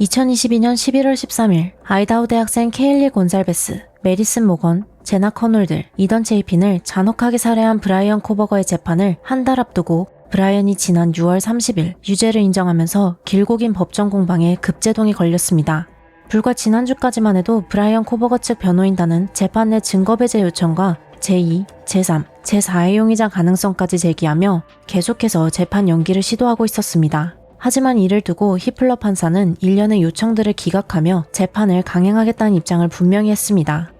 2022년 11월 13일 아이다호 대학생 케일리 곤살베스, 메리슨 모건, 제나 커놀들, 이던 체이핀을 잔혹하게 살해한 브라이언 코버거의 재판을 한 달 앞두고 브라이언이 지난 6월 30일 유죄를 인정하면서 길고 긴 법정 공방에 급제동이 걸렸습니다. 불과 지난주까지만 해도 브라이언 코버거 측 변호인단은 재판 내 증거 배제 요청과 제2, 제3, 제4의 용의자 가능성까지 제기하며 계속해서 재판 연기를 시도하고 있었습니다. 하지만 이를 두고 히플러 판사는 일련의 요청들을 기각하며 재판을 강행하겠다는 입장을 분명히 했습니다.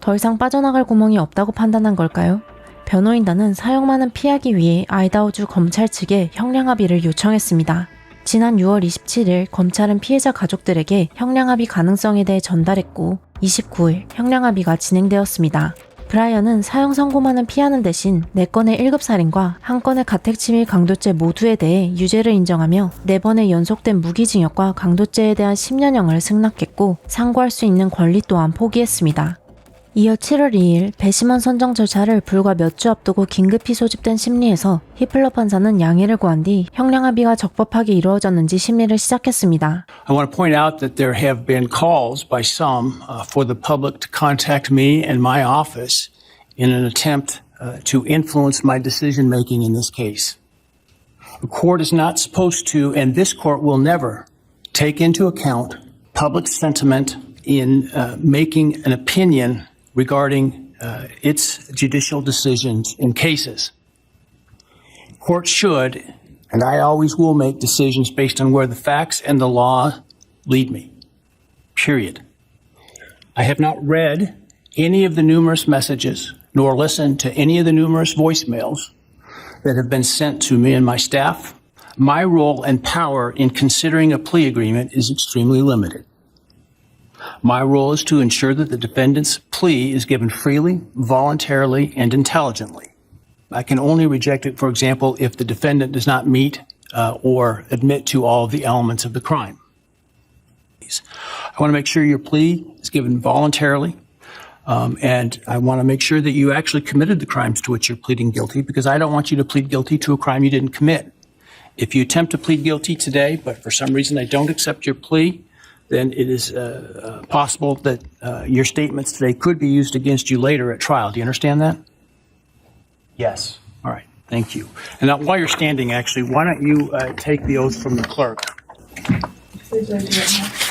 더 이상 빠져나갈 구멍이 없다고 판단한 걸까요? 변호인단은 사형만은 피하기 위해 아이다호주 검찰 측에 형량 합의를 요청했습니다. 지난 6월 27일 검찰은 피해자 가족들에게 형량 합의 가능성에 대해 전달했고 29일 형량 합의가 진행되었습니다. 브라이언은 사형 선고만은 피하는 대신 4건의 1급 살인과 1건의 가택침입 강도죄 모두에 대해 유죄를 인정하며 4번의 연속된 무기징역과 강도죄에 대한 10년형을 승낙했고 상고할 수 있는 권리 또한 포기했습니다. 이어 7월 2일 배심원 선정 절차를 불과 몇 주 앞두고 긴급히 소집된 심리에서 히플러 판사는 양해를 구한 뒤 형량 합의가 적법하게 이루어졌는지 심리를 시작했습니다. I want to point out that there have been calls by some uh, for the public to contact me and my office in an attempt uh, to influence my decision making in this case. The court is not supposed to, and this court will never, take into account public sentiment in uh, making an opinion regarding uh, its judicial decisions in cases. Courts should, and I always will make decisions based on where the facts and the law lead me. Period. I have not read any of the numerous messages nor listened to any of the numerous voicemails that have been sent to me and my staff. My role and power in considering a plea agreement is extremely limited. My role is to ensure that the defendant's plea is given freely, voluntarily, and intelligently. I can only reject it, for example, if the defendant does not meet uh, or admit to all of the elements of the crime. I want to make sure your plea is given voluntarily, um, and I want to make sure that you actually committed the crimes to which you're pleading guilty, because I don't want you to plead guilty to a crime you didn't commit. If you attempt to plead guilty today, but for some reason I don't accept your plea, then it is uh, uh, possible that uh, your statements today could be used against you later at trial. Do you understand that? Yes. All right. Thank you. And now, while you're standing, actually, why don't you uh, take the oath from the clerk? Please raise your right.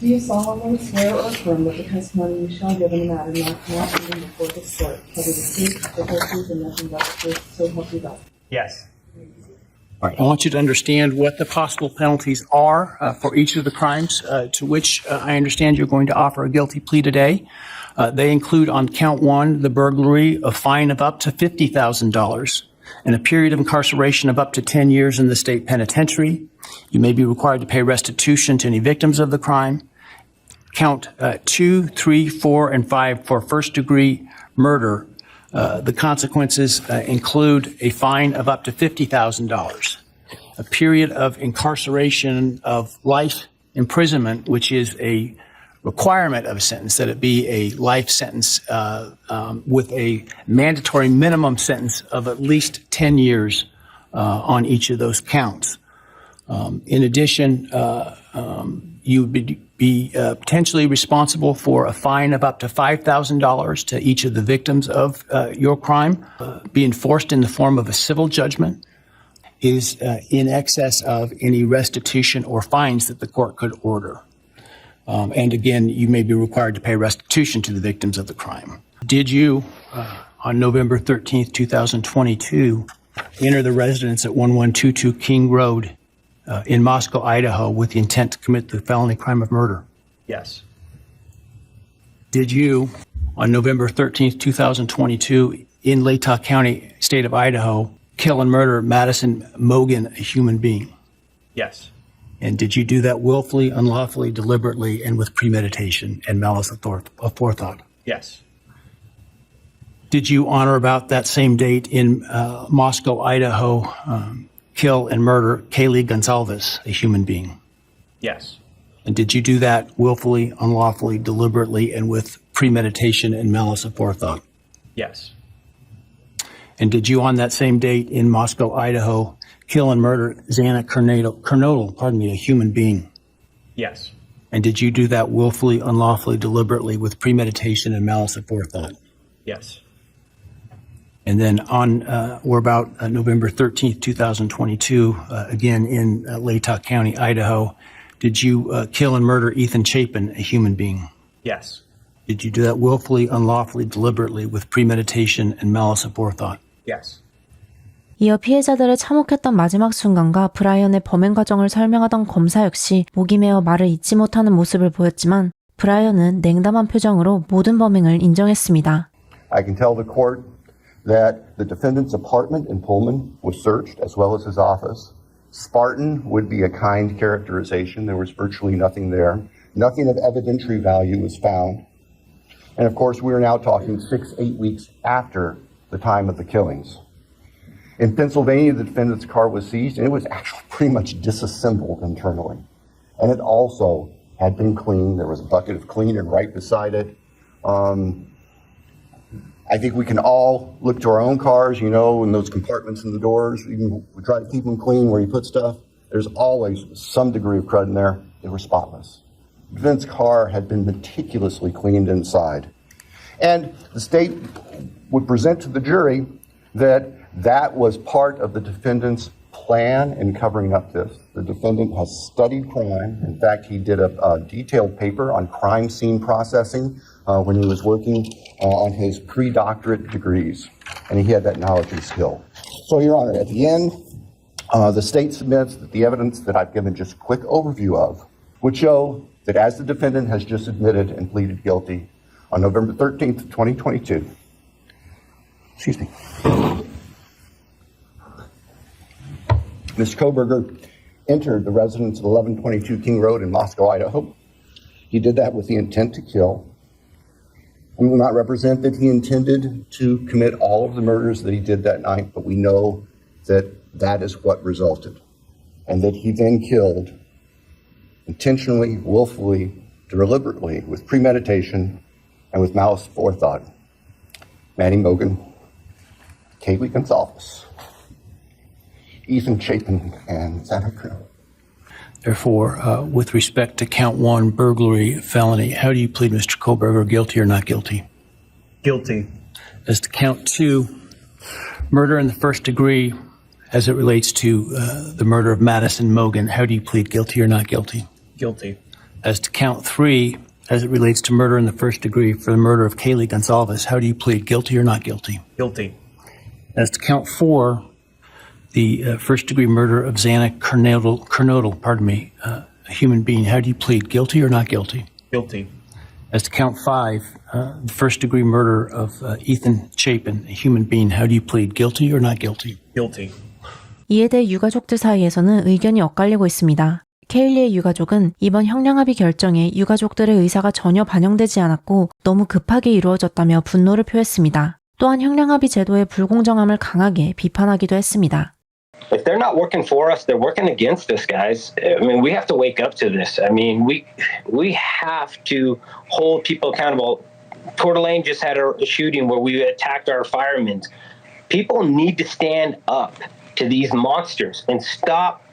Do you solemnly swear or affirm that the testimony you shall give in the matter now now pending before this court shall be the truth, the whole truth, and nothing but the truth, so help you God? Yes. All right. I want you to understand what the possible penalties are uh, for each of the crimes uh, to which uh, I understand you're going to offer a guilty plea today. Uh, they include on count one the burglary, a fine of up to $50,000, and a period of incarceration of up to 10 years in the state penitentiary. You may be required to pay restitution to any victims of the crime. Count uh, two, three, four, and five for first degree murder uh, the consequences uh, include a fine of up to $50,000, a period of incarceration of life imprisonment, which is a requirement of a sentence, that it be a life sentence uh, um, with a mandatory minimum sentence of at least 10 years uh, on each of those counts. Um, in addition, uh, um, you would be, uh, potentially responsible for a fine of up to $5,000 to each of the victims of uh, your crime, uh, be enforced in the form of a civil judgment, is uh, in excess of any restitution or fines that the court could order. Um, and again, you may be required to pay restitution to the victims of the crime. Did you, uh, on November 13th, 2022, enter the residence at 1122 King Road uh, in Moscow, Idaho, with the intent to commit the felony crime of murder? Yes. Did you, on November 13th, 2022, in Latah County, state of Idaho, kill and murder Madison Mogan, a human being? Yes. And did you do that willfully, unlawfully, deliberately, and with premeditation and malice aforethought? Yes. Did you honor about that same date in uh, Moscow, Idaho, um, kill and murder Kaylee Gonzalez, a human being? Yes. And did you do that willfully, unlawfully, deliberately, and with premeditation and malice aforethought? Yes. And did you, on that same date in Moscow, Idaho, kill and murder Xana Kernodle, Kernodle, pardon me, a human being? Yes. And did you do that willfully, unlawfully, deliberately, with premeditation and malice aforethought? Yes. And then on, uh, or about uh, November 13th, 2022, uh, again in uh, Latah County, Idaho, did you uh, kill and murder Ethan Chapin, a human being? Yes. Did you do that willfully, unlawfully, deliberately, with premeditation and malice aforethought? Yes. 이어 피해자들을 참혹했던 마지막 순간과 브라이언의 범행 과정을 설명하던 검사 역시 목이 메어 말을 잇지 못하는 모습을 보였지만 브라이언은 냉담한 표정으로 모든 범행을 인정했습니다. I can tell the court that the defendant's apartment in Pullman was searched, as well as his office. Spartan would be a kind characterization. There was virtually nothing there. Nothing of evidentiary value was found. And of course, we are now talking six, eight weeks after the time of the killings. In Pennsylvania, the defendant's car was seized, and it was actually pretty much disassembled internally. And it also had been cleaned. There was a bucket of cleaner right beside it. Um, I think we can all look to our own cars, you know, in those compartments in the doors. Can, we try to keep them clean where you put stuff. There's always some degree of crud in there. They were spotless. Vince's car had been meticulously cleaned inside. And the state would present to the jury that that was part of the defendant's plan in covering up this. The defendant has studied crime. In fact, he did a, a detailed paper on crime scene processing uh, when he was working uh, on his pre-doctorate degrees, and he had that knowledge and skill. So, Your Honor, at the end, uh, the state submits that the evidence that I've given just a quick overview of would show that as the defendant has just admitted and pleaded guilty on November 13th, 2022, excuse me, Mr. Koberger entered the residence at 1122 King Road in Moscow, Idaho. He did that with the intent to kill. We will not represent that he intended to commit all of the murders that he did that night, but we know that that is what resulted. And that he then killed intentionally, willfully, deliberately, with premeditation, and with malice forethought. Maddie Mogan, Kaylee Gonzalez, Ethan Chapin, and Santa Cruz. Therefore, uh, with respect to count one, burglary, felony, how do you plead, Mr. Kohlberger, guilty or not guilty? Guilty. As to count two, murder in the first degree, as it relates to uh, the murder of Madison Mogan, how do you plead, guilty or not guilty? Guilty. As to count three, as it relates to murder in the first degree for the murder of Kaylee Gonzalez, how do you plead, guilty or not guilty? Guilty. As to count four, the uh, first degree murder of Xana Kernodle, Kernodle pardon me, uh, a human being, how do you plead, guilty or not guilty? Guilty. As to count five, uh, the first degree murder of uh, Ethan Chapin, a human being, how do you plead, guilty or not guilty? Guilty. 이에 대해 유가족들 사이에서는 의견이 엇갈리고 있습니다. 케일리의 유가족은 이번 형량합의 결정에 유가족들의 의사가 전혀 반영되지 않았고 너무 급하게 이루어졌다며 분노를 표했습니다. 또한 형량합의 제도의 불공정함을 강하게 비판하기도 했습니다. If they're not working for us, they're working against us, guys. I mean, we have to wake up to this. I mean, we we have to hold people accountable. Coeur d'Alene just had a shooting where we attacked our firemen. People need to stand up to these monsters and stop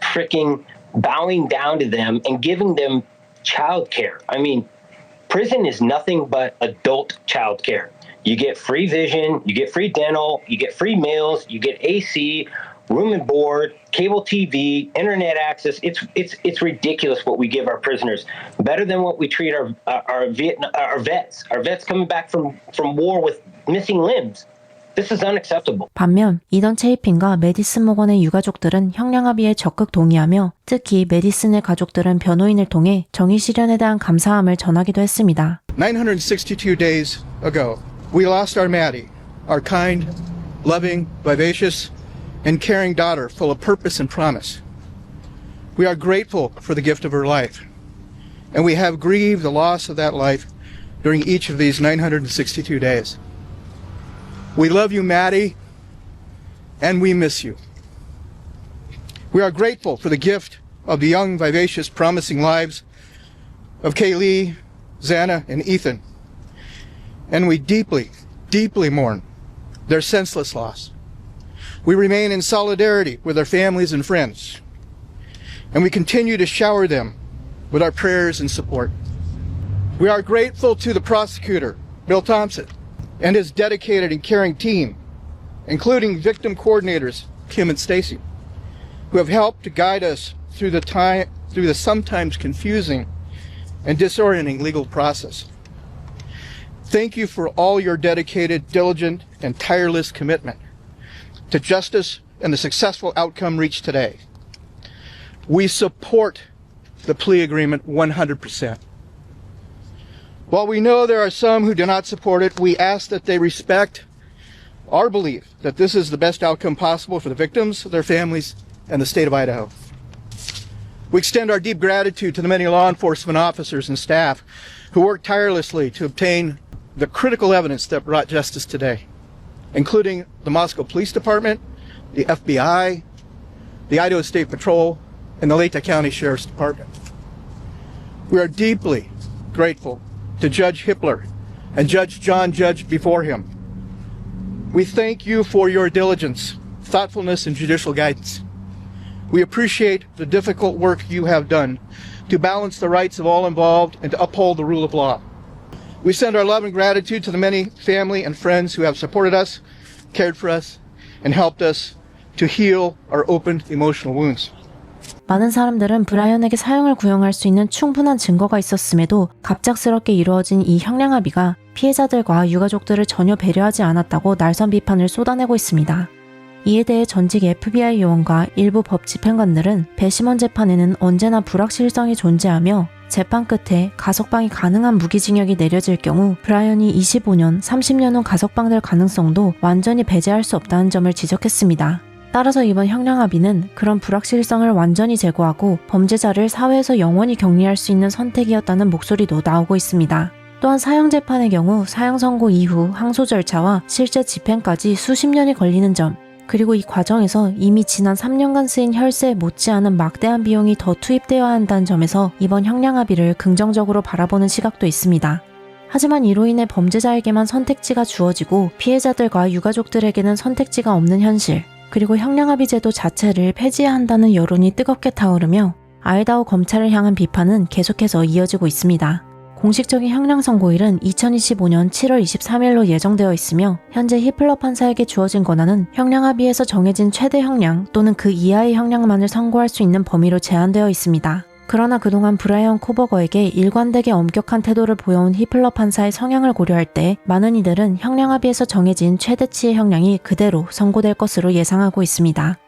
freaking bowing down to them and giving them child care. I mean, prison is nothing but adult child care. You get free vision, you get free dental, you get free meals, you get AC, room and board, cable TV, internet access. It's it's it's ridiculous what we give our prisoners. Better than what we treat our our, our Vietnam, our vets. Our vets coming back from from war with missing limbs. This is unacceptable. 반면 이던 체이핀과 메디슨 모건의 유가족들은 형량합의에 적극 동의하며 특히 메디슨의 가족들은 변호인을 통해 정의 실현에 대한 감사함을 전하기도 했습니다. 962 days ago, we lost our Maddie, our kind, loving, vivacious, and caring daughter full of purpose and promise. We are grateful for the gift of her life, and we have grieved the loss of that life during each of these 962 days. We love you, Maddie, and we miss you. We are grateful for the gift of the young, vivacious, promising lives of Kaylee, Xana, and Ethan. And we deeply, deeply mourn their senseless loss. We remain in solidarity with our families and friends. And we continue to shower them with our prayers and support. We are grateful to the prosecutor, Bill Thompson, and his dedicated and caring team, including victim coordinators, Kim and Stacy, who have helped to guide us through the time through the sometimes confusing and disorienting legal process. Thank you for all your dedicated, diligent, and tireless commitment to justice and the successful outcome reached today. We support the plea agreement 100%. While we know there are some who do not support it, we ask that they respect our belief that this is the best outcome possible for the victims, their families, and the state of Idaho. We extend our deep gratitude to the many law enforcement officers and staff who worked tirelessly to obtain the critical evidence that brought justice today, including the Moscow Police Department, the FBI, the Idaho State Patrol, and the Lake County Sheriff's Department. We are deeply grateful to Judge Hippler and Judge John Judge before him. We thank you for your diligence, thoughtfulness, and judicial guidance. We appreciate the difficult work you have done to balance the rights of all involved and to uphold the rule of law. We send our love and gratitude to the many family and friends who have supported us, cared for us, and helped us to heal our open emotional wounds. 많은 사람들은 브라이언에게 사형을 구형할 수 있는 충분한 증거가 있었음에도 갑작스럽게 이루어진 이 형량 합의가 피해자들과 유가족들을 전혀 배려하지 않았다고 날선 비판을 쏟아내고 있습니다. 이에 대해 전직 FBI 요원과 일부 법 집행관들은 배심원 재판에는 언제나 불확실성이 존재하며 재판 끝에 가석방이 가능한 무기징역이 내려질 경우 브라이언이 25년, 30년 후 가석방될 가능성도 완전히 배제할 수 없다는 점을 지적했습니다. 따라서 이번 형량 합의는 그런 불확실성을 완전히 제거하고 범죄자를 사회에서 영원히 격리할 수 있는 선택이었다는 목소리도 나오고 있습니다. 또한 사형 재판의 경우 사형 선고 이후 항소 절차와 실제 집행까지 수십 년이 걸리는 점, 그리고 이 과정에서 이미 지난 3년간 쓰인 혈세에 못지않은 막대한 비용이 더 투입되어야 한다는 점에서 이번 형량 합의를 긍정적으로 바라보는 시각도 있습니다. 하지만 이로 인해 범죄자에게만 선택지가 주어지고 피해자들과 유가족들에게는 선택지가 없는 현실, 그리고 형량합의 제도 자체를 폐지해야 한다는 여론이 뜨겁게 타오르며 아이다호 검찰을 향한 비판은 계속해서 이어지고 있습니다. 공식적인 형량 선고일은 2025년 7월 23일로 예정되어 있으며 현재 히플러 판사에게 주어진 권한은 형량 합의에서 정해진 최대 형량 또는 그 이하의 형량만을 선고할 수 있는 범위로 제한되어 있습니다. 그러나 그동안 브라이언 코버거에게 일관되게 엄격한 태도를 보여온 히플러 판사의 성향을 고려할 때 많은 이들은 형량 합의에서 정해진 최대치의 형량이 그대로 선고될 것으로 예상하고 있습니다.